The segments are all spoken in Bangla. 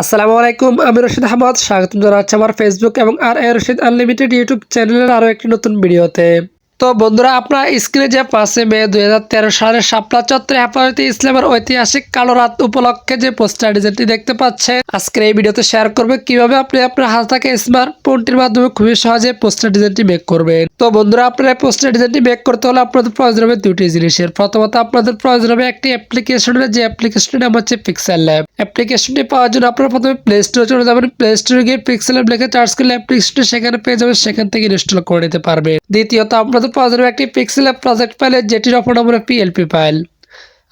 আসসালামু আলাইকুম, আমি রশিদ আহমদ। স্বাগতম জানাচ্ছি আমার ফেসবুক এবং আর এ রশিদ আনলিমিটেড ইউটিউব চ্যানেলের আরও একটি নতুন ভিডিওতে। তো বন্ধুরা, আপনার স্ক্রিনে যে পাঁচই মে দুই হাজার তেরো সালের শাপলা চত্বরে হেফাজতে ইসলামের ঐতিহাসিক কালো রাত উপলক্ষে যে পোস্টার ডিজাইনটি দেখতে পাচ্ছেন, আজকের এই ভিডিওতে শেয়ার করবে কীভাবে আপনি আপনার হাত স্মার্টফোনটির মাধ্যমে খুবই সহজে পোস্টার ডিজাইনটি মেক করবেন। তো বন্ধুরা, আপনারা পোস্টার ডিজাইনটি মেক করতে হলে আপনাদের প্রয়োজন হবে দুটি জিনিসের। প্রথমত, আপনাদের প্রয়োজন হবে একটি অ্যাপ্লিকেশনের যে অ্যাপ্লিকেশনটির নাম হচ্ছে পিক্সেল ল্যাব অ্যাপ্লিকেশনটি পাওয়ার জন্য আপনারা প্রথমে প্লে স্টোরে চলে যাবেন। প্লে স্টোরে গিয়ে পিক্সেল ল্যাব লিখে চার্জ করলে অ্যাপ্লিকেশনটি সেখানে পেয়ে যাবেন, সেখান থেকে ইনস্টল করে নিতে পারবেন। দ্বিতীয়ত, আপনাদের প্রয়োজন হবে একটি পিক্সেল প্রজেক্ট ফাইল যেটির অপর নাম হলো পিএলপি ফাইল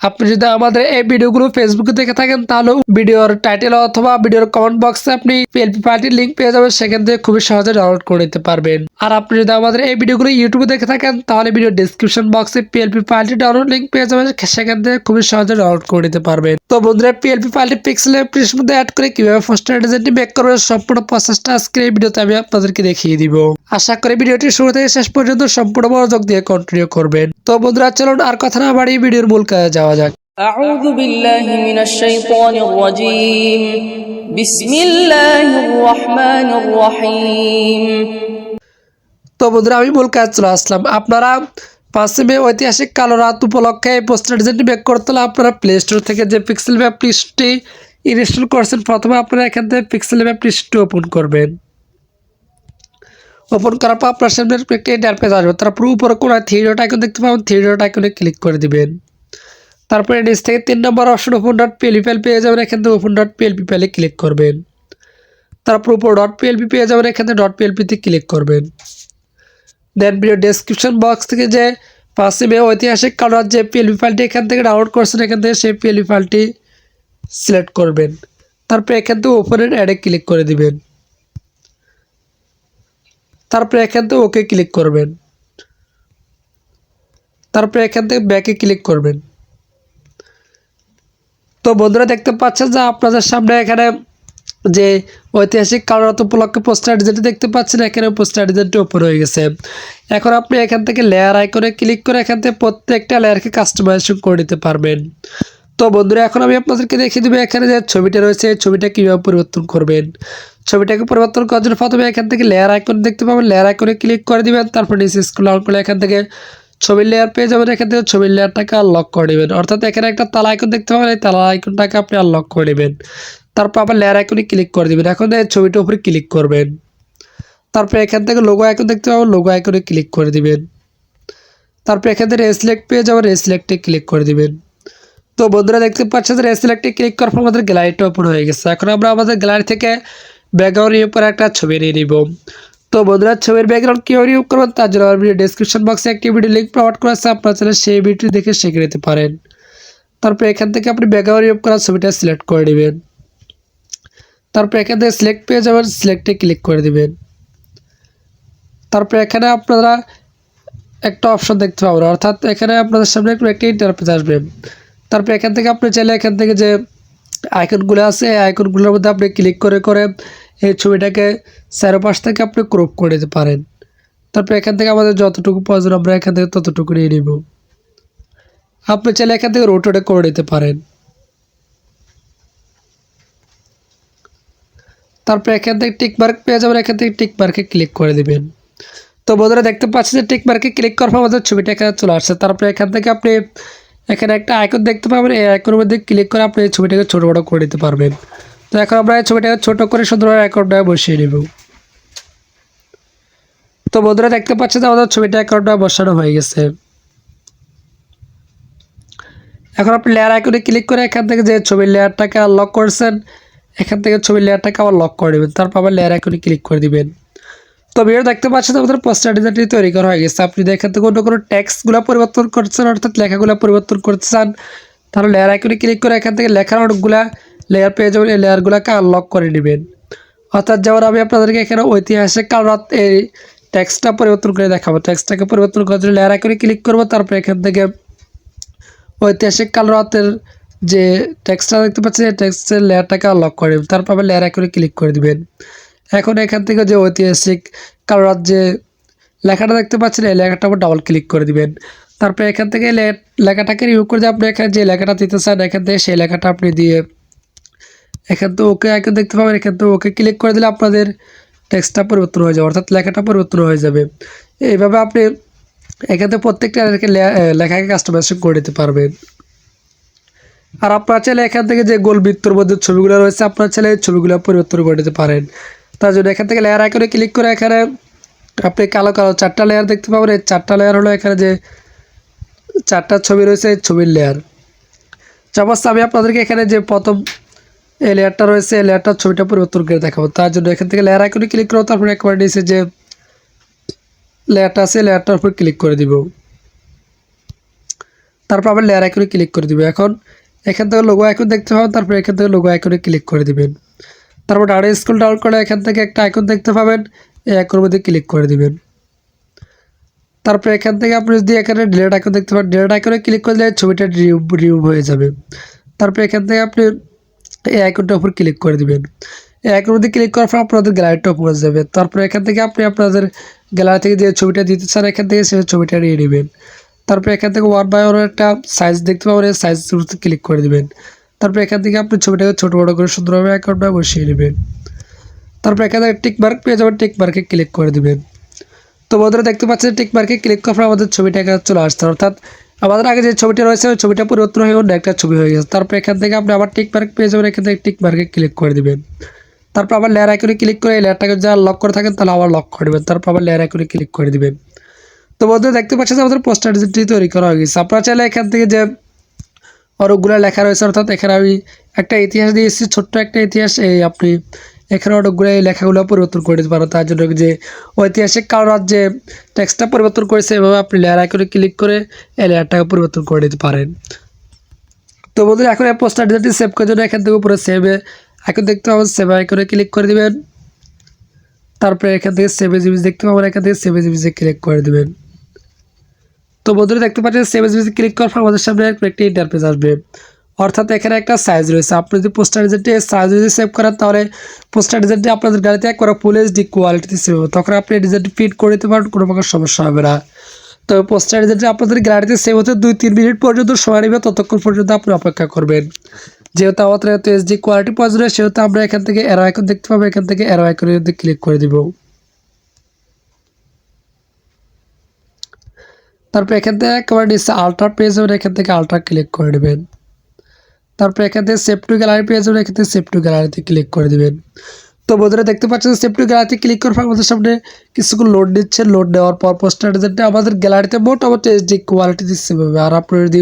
আপনি যদি আমাদের এই ভিডিওগুলো ফেসবুকে দেখে থাকেন, তাহলে ভিডিওর টাইটেল অথবা ভিডিওর কমেন্ট বক্সে আপনি পিএলপি ফাইলটির লিঙ্ক পেয়ে যাবেন, সেখান থেকে খুবই সহজে ডাউনলোড করে নিতে পারবেন। আর আপনি যদি আমাদের এই ভিডিওগুলো ইউটিউবে দেখে থাকেন, তাহলে ভিডিও ডিসক্রিপশন বক্সে পিএলপি ফাইলটি ডাউনলোড লিঙ্ক পেয়ে যাবেন সেখান থেকে খুবই সহজে ডাউনলোড করে নিতে পারবেন। তো বন্ধুরা পিএলপি ফাইলটি পিক্সেল মধ্যে অ্যাড করে কীভাবে পোস্টার ডিজাইনটি মেক করবেন, সম্পূর্ণ প্রসেসটা আজকের এই ভিডিওতে আমি আপনাদেরকে দেখিয়ে দিব। আশা করি ভিডিওটি শুরু থেকে শেষ পর্যন্ত সম্পূর্ণ মনোযোগ দিয়ে কন্টিনিউ করবেন তো বন্ধুরা চলুন আর কথা না বাড়িয়ে ভিডিওর মূল কাজে যাওয়া যাক أعوذ بالله من الشيطان الرجيم بسم الله الرحمن الرحيم তো বন্ধুরা আমি মূল কাজ চলে আসলাম আপনারা পাঁচই মে ঐতিহাসিক কালো রাত উপলক্ষে এই পোস্টার ডিজাইনটি মেক করতে হলে আপনারা প্লে স্টোর থেকে যে পিক্সেল ম্যাপ অ্যাপ্লিকেশনটি ইনস্টল করছেন প্রথমে আপনারা এখান থেকে পিক্সেল ম্যাপ অ্যাপ্লিকেশনটি ওপেন করবেন ওপেন করার পর আপনার সামনে একটি ইন্টারফেস আসবে। তারপর উপরে কোনো থ্রি ডট আইকন দেখতে পাবেন থ্রি ডট আইকনে ক্লিক করে দিবেন। তারপরে নিচ থেকে তিন নম্বর option open dot PLP file পেয়ে যাবেন, এখান থেকে ওপেন ডট পিএলপি ফাইলে ক্লিক করবেন। তারপর উপর ডট পিএলপি পেয়ে যাবেন, এখান থেকে ডট পিএলপিতে ক্লিক করবেন। দেন ভিডিও ডেসক্রিপশন বক্স থেকে যে মে ঐতিহাসিক কালার যে পিএলপি ফাইলটি এখান থেকে ডাউনলোড করছেন, এখান থেকে সেই পিএলপি ফাইলটি সিলেক্ট করবেন। তারপরে এখান থেকে ওপেনের অ্যাডে ক্লিক করে দিবেন। তারপরে এখান থেকে ওকে ক্লিক করবেন। তারপরে এখান থেকে ব্যাকে ক্লিক করবেন। তো বন্ধুরা দেখতে পাচ্ছেন যে আপনাদের সামনে এখানে যে ঐতিহাসিক কালরাত উপলক্ষে পোস্টার ডিজাইনটি দেখতে পাচ্ছেন, এখানে পোস্টার ডিজাইনটি ওপেন হয়ে গেছে। এখন আপনি এখান থেকে লেয়ার আইকনে ক্লিক করে এখান থেকে প্রত্যেকটা লেয়ারকে কাস্টমাইজেশন করে নিতে পারবেন। তো বন্ধুরা, এখন আমি আপনাদেরকে দেখিয়ে দেবো এখানে যে ছবিটা রয়েছে ছবিটা কীভাবে পরিবর্তন করবেন। ছবিটাকে পরিবর্তন করার জন্য প্রথমে এখান থেকে লেয়ার আইকন দেখতে পাবেন। লেয়ার আইকনে ক্লিক করে দিবেন, তারপর নিচে স্ক্রল করে এখান থেকে ছবির লেয়ার পেয়ে যাবেন। এখান থেকে ছবির লেয়ারটাকে আনলক করে নেবেন অর্থাৎ এখানে একটা তালা আইকন দেখতে পাবেন। এই তালা আইকনটাকে আপনি আনলক করে নেবেন তারপর আবার লেয়ার আইকনে ক্লিক করে দিবেন। এখন এই ছবিটার উপরে ক্লিক করবেন। তারপর এখান থেকে লোগো আইকন দেখতে পাবেন। লোগো আইকনে ক্লিক করে দিবেন। তারপর এখান থেকে রেসিলেক্ট পেয়ে যাবেন। রেসিলেক্টে ক্লিক করে দিবেন। তো বন্ধুরা দেখতে পাচ্ছেন যে রেসিলেক্টে ক্লিক করার পর আমাদের গ্যালারিটা ওপেন হয়ে গেছে। এখন আমরা আমাদের গ্যালারি থেকে ব্যাকগ্রাউন্ড নিয়ে পরে একটা ছবি নিয়ে নিব। তো বন্ধুরা ছবির ব্যাকগ্রাউন্ড কীভাবে রিমুভ করবেন তার জন্য আমার ভিডিও ডিসক্রিপশন বক্সে একটি ভিডিও লিঙ্ক প্রোভাইড করা আছে, আপনার চ্যানেল সেই ভিডিও দেখে শিখে নিতে পারেন। তারপর এখান থেকে আপনি ব্যাকগ্রাউন্ড রিমুভ করার ছবিটা সিলেক্ট করে নেবেন। তারপর এখান থেকে সিলেক্ট পেয়ে যাবেন সিলেক্টে ক্লিক করে দিবেন। তারপর এখানে আপনারা একটা অপশন দেখতে পাবেন, অর্থাৎ এখানে আপনাদের সামনে একটু একটি ইন্টারফেস আসবে। তারপর এখান থেকে আপনি চাইলে এখান থেকে যে আইকনগুলো আছে, এই আইকনগুলোর মধ্যে আপনি ক্লিক করে করে এই ছবিটাকে চারোপাশ থেকে আপনি ক্রপ করে দিতে পারেন। তারপর এখান থেকে আমাদের যতটুকু প্রয়োজন আমরা এখান থেকে ততটুকু নিয়ে নিব। আপনি চাইলে এখান থেকে রোটেটে করে নিতে পারেন। তারপর এখান থেকে টিক মার্ক পেয়ে যাবেন, এখান থেকে টিক মার্কে ক্লিক করে দিবেন। তো বন্ধুরা দেখতে পাচ্ছেন যে টিক মার্কে ক্লিক করার পর আমাদের ছবিটা এখানে চলে আসছে। তারপরে এখান থেকে আপনি এখানে একটা আইকন দেখতে পাবেন। এই আইকনের মধ্যে ক্লিক করে আপনি ছবিটাকে ছোটো বড়ো করে দিতে পারবেন। তো এখন আমরা এই ছবিটাকে ছোটো করে সুন্দরভাবে অ্যাকাউন্টটা বসিয়ে নেব। তো বন্ধুরা, দেখতে পাচ্ছেন আমাদের ছবিটা অ্যাকাউন্টটা বসানো হয়ে গেছে। এখন আপনি লেয়ার আইকনে ক্লিক করে এখান থেকে যে ছবির লেয়ারটাকে আনলক করছেন, এখান থেকে ছবির লেয়ারটাকে আবার লক করে দেবেন তারপর আবার লেয়ার আইকনে ক্লিক করে দিবেন। তো ভিডিও দেখতে পাচ্ছেন আমাদের পোস্টার ডিজাইনটি তৈরি করা হয়ে গেছে। আপনি যদি এখান থেকে অন্য কোনো ট্যাক্সগুলো পরিবর্তন করছেন, অর্থাৎ লেখাগুলো পরিবর্তন করতে চান তাহলে লেয়ার আইকনে ক্লিক করে এখান থেকে লেখার অনেকগুলা লেয়ার পেয়ে যাবেন এই লেয়ারগুলোকে আনলক করে নেবেন। অর্থাৎ যেমন আমি আপনাদেরকে এখানে ঐতিহাসিক কাল রাত এই ট্যাক্সটা পরিবর্তন করে দেখাবো। ট্যাক্সটাকে পরিবর্তন করার জন্য লেয়ার আইকনে ক্লিক করব, তারপর এখান থেকে ঐতিহাসিক কাল রাতের যে টেক্সটটা দেখতে পাচ্ছেন, এই টেক্সটের লেয়ারটাকে আনলক করে দেবেন তারপর আবার লেয়ার আইকনে ক্লিক করে দিবেন। এখন এখান থেকে যে ঐতিহাসিক কালো রাত যে লেখাটা দেখতে পাচ্ছেন, এই লেখাটা উপর ডাবল ক্লিক করে দিবেন। তারপরে এখান থেকে লেখাটাকে রিমুভ করে দিয়ে আপনি এখানে যে লেখাটা দিতে চান, এখান থেকে সেই লেখাটা আপনি দিয়ে এখান তো ওকে এখন দেখতে পাবেন। এখান তো ওকে ক্লিক করে দিলে আপনাদের টেক্সটটা পরিবর্তন হয়ে যাবে, অর্থাৎ লেখাটা পরিবর্তন হয়ে যাবে। এইভাবে আপনি এখান থেকে প্রত্যেকটা লেখাকে কাস্টমাইজেশন করে দিতে পারবেন। আর আপনার চাইলে এখান থেকে যে গোল বৃত্তর মধ্যে ছবিগুলো রয়েছে, আপনার এই ছবিগুলো পরিবর্তন করে দিতে পারেন। তার জন্য এখান থেকে লেয়ার আইকনে ক্লিক করে এখানে আপনি কালো কালো চারটা লেয়ার দেখতে পাবেন। এই চারটা লেয়ার হলো এখানে যে চারটা ছবি রয়েছে, এই ছবির লেয়ার চাপাস আমি আপনাদেরকে এখানে যে প্রথম এই লেয়ারটা রয়েছে, এই লেয়ারটার ছবিটা পরিবর্তন করে দেখাবো। তার জন্য এখান থেকে লেয়ার আইকনে ক্লিক করব তারপরে একবার নিচে যে লেয়ারটা আছে লেয়ারটার উপর ক্লিক করে দিব। তারপর আবার লেয়ার আইকনে ক্লিক করে দিব। এখন এখান থেকে লোগো আইকন দেখতে পাবেন, তারপর এখান থেকে লোগো আইকনে ক্লিক করে দিবেন। তারপর ডাউন স্কুল ডাউন করে এখান থেকে একটা আইকন দেখতে পাবেন। এই আইকনের মধ্যে ক্লিক করে দিবেন। তারপর এখান থেকে আপনি যদি এখানে ডিলেট আইকন দেখতে পান ডিলেট আইকনে ক্লিক করলে ছবিটা রিমুভ হয়ে যাবে। তারপর এখান থেকে আপনি এই আইকনটার উপর ক্লিক করে দিবেন। এই আইকনের মধ্যে ক্লিক করার পর আপনাদের গ্যালারিটা উপরে যাবে। তারপর এখান থেকে আপনি আপনাদের গ্যালারি থেকে যে ছবিটা দিতে চান, এখান থেকে সেই ছবিটা নিয়ে নেবেন। তারপর এখান থেকে ওয়ান বাই ওয়ান একটা সাইজ দেখতে পাবেন সাইজ ক্লিক করে দিবেন। তারপর এখান থেকে আপনি ছবিটাকে ছোটো বড়ো করে সুন্দরভাবে অ্যাকাউন্টটা বসিয়ে নেবেন। তারপর এখানে টিক মার্ক পেয়ে যাবেন টিক মার্কে ক্লিক করে দিবেন। তো বন্ধুরা, দেখতে পাচ্ছেন টিক মার্কে ক্লিক করার পর আমাদের ছবিটা এখানে চলে আসছে। অর্থাৎ আমাদের আগে যে ছবিটা রয়েছে, ওই ছবিটা পরিবর্তন হয়ে অন্য একটা ছবি হয়ে গেছে। তারপর এখান থেকে আপনি আবার টিক মার্ক পেয়ে যাবেন, এখান থেকে টিক মার্কে ক্লিক করে দিবেন। তারপর আবার লেয়ার আইকনে ক্লিক করে এই লেয়ারটাকে যা লক করে থাকেন, তাহলে আবার লক করে দেবেন। তারপর আবার লেয়ার আইকনে ক্লিক করে দিবেন। তো বন্ধুরা, দেখতে পাচ্ছেন যে আমাদের পোস্টার ডিজাইনটি তৈরি করা হয়ে গেছে। আপনারা চাইলে এখান থেকে যে অনেকগুলো লেখা রয়েছে, অর্থাৎ এখানে আমি একটা ইতিহাস দিয়েছি ছোট্ট একটা ইতিহাস, এই আপনি এখানে অনেকগুলো এই লেখাগুলো পরিবর্তন করে দিতে পারেন। তার জন্য যে ঐতিহাসিক কারণ যে টেক্সটটা পরিবর্তন করেছে, এভাবে আপনি লেয়ার আইকনে ক্লিক করে এই লেয়ারটাকে পরিবর্তন করে দিতে পারেন। তো বন্ধুরা, এখন এই পোস্টার ডিজাইনটি সেভ করার জন্য এখান থেকে উপরে সেভে এখন দেখতে পাবেন, সেভ আইকনে ক্লিক করে দিবেন। তারপরে এখান থেকে সেভ জিবিস দেখতে পাবেন, এখান থেকে সেভ জিবিসে ক্লিক করে দিবেন। তো বন্ধুরা দেখতে পাচ্ছেন সেভ জিবিসে ক্লিক করার পর আমাদের সামনে একটি ইন্টারফেস আসবে। অর্থাৎ এখানে একটা সাইজ রয়েছে। আপনি যদি পোস্টার ডিজাইনটি সাইজ যদি সেভ করেন, তাহলে পোস্টার ডিজাইনটি আপনাদের গাড়িতে একবার ফুল এইচডি কোয়ালিটিতে সেভ হবে। তখন আপনি ডিজাইনটি ফিট করে দিতে পারেন কোনো প্রকার সমস্যা হবে না। তবে পোস্টার ডিজাইনটি আপনাদের গ্যালারিতে সেভ হতে দুই, তিন মিনিট পর্যন্ত সময় নেবে, ততক্ষণ পর্যন্ত আপনি অপেক্ষা করবেন। যেহেতু আমাদের এত এইচডি কোয়ালিটি প্রয়োজন সেহেতু আমরা এখান থেকে এরো আইকন দেখতে পাবো। এখান থেকে এরো আইকনের ক্লিক করে দিব। তারপর এখান থেকে একেবারে নিচে আলট্রা পেজ যাবেন এখান থেকে আলট্রা ক্লিক করে নেবেন। তারপর এখান থেকে সেভ টু গ্যালারি পেয়ে যাবেন এখান থেকে সেভ টু গ্যালারিতে ক্লিক করে দেবেন। তো বন্ধুরা দেখতে পাচ্ছেন সেভ টু গ্যালারিতে ক্লিক করার পর আমাদের সামনে কিছুক্ষণ লোড নিচ্ছে। লোড নেওয়ার পর পোস্টার ডিজাইনটা আমাদের গ্যালারিতে মোটামুটি এইচডি কোয়ালিটি দিচ্ছে পাবে আর আপনি যদি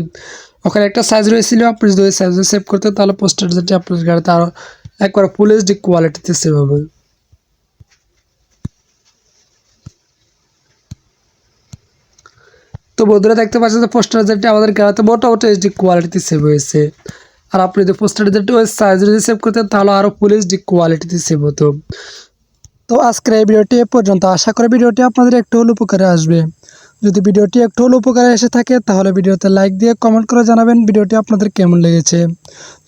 ওখানে একটা সাইজ রয়েছিল, আপনি যদি সাইজে সেভ করতেন, তাহলে পোস্টার ডিজাইনটি আপনার গাড়িতে আরও একবার ফুল এইচডি কোয়ালিটিতে সেভ হবে তো বন্ধুরা দেখতে পাচ্ছেন যে পোস্টার ডিজাইনটি আমাদের গাড়িতে মোটামুটি এইচডি কোয়ালিটিতে সেভ হয়েছে। আর আপনি যদি পোস্টার ডিজাইনটি ওই সাইজ যদি সেভ করতেন, তাহলে আরও ফুল এইচডি কোয়ালিটিতে সেভ হতো। তো আজকের এই ভিডিওটি এ পর্যন্ত। আশা করি ভিডিওটি আপনাদের একটু হলে উপকারে আসবে। যদি ভিডিওটি একটু হলে উপকারে এসে থাকে, তাহলে ভিডিওতে লাইক দিয়ে কমেন্ট করে জানাবেন ভিডিওটি আপনাদের কেমন লেগেছে।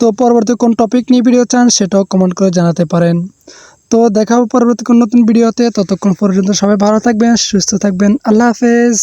তো পরবর্তী কোন টপিক নিয়ে ভিডিও চান, সেটাও কমেন্ট করে জানাতে পারেন। তো দেখা হবে পরবর্তী কোন নতুন ভিডিওতে ততক্ষণ পর্যন্ত সবাই ভালো থাকবেন, সুস্থ থাকবেন। আল্লাহ হাফেজ।